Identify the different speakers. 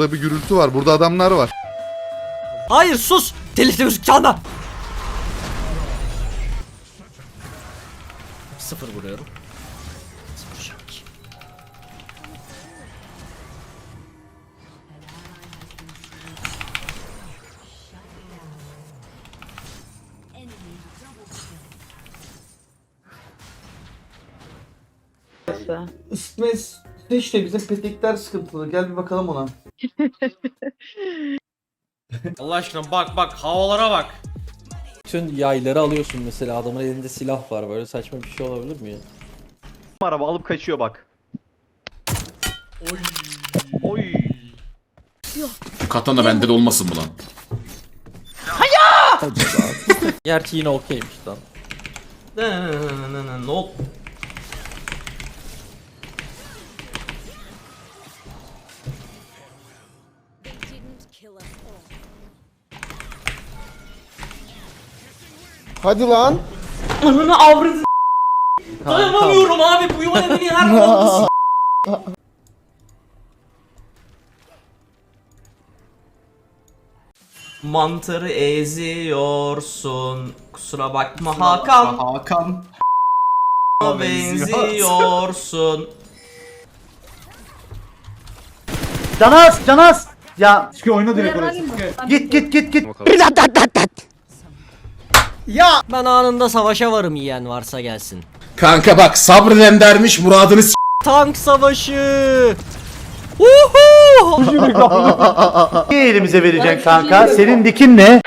Speaker 1: Burada bir gürültü var. Burada adamlar var.
Speaker 2: Hayır sus. Telifte müzik çalma. Sıfır vuruyorum. Sıfır
Speaker 3: işte bizim petekler sıkıntılı. Gel bir bakalım ona.
Speaker 4: Allah aşkına bak bak havalara bak.
Speaker 5: Bütün yayları alıyorsun mesela adamın elinde silah var böyle saçma bir şey olabilir mi ya?
Speaker 6: Araba alıp kaçıyor bak. Oy. Oy.
Speaker 7: Katana bende de olmasın mı lan?
Speaker 5: Gerçi yine okeymiş lan.
Speaker 4: Ne oldu?
Speaker 8: They
Speaker 3: Hadi lan.
Speaker 4: Ananı avradı. Dayanamıyorum abi bu yuva beni her zaman Mantarı eziyorsun. Kusura bakma Hakan.
Speaker 6: Hakan.
Speaker 4: benziyorsun.
Speaker 3: Canaz, Canaz. Ya çıkıyor oyna direkt orası. Git git git git.
Speaker 2: Ben anında savaşa varım yiyen varsa gelsin.
Speaker 7: Kanka bak sabreden dermiş muradını s-
Speaker 2: Tank savaşı. Uhu!
Speaker 3: Ne elimize vereceksin kanka? Senin dikin ne?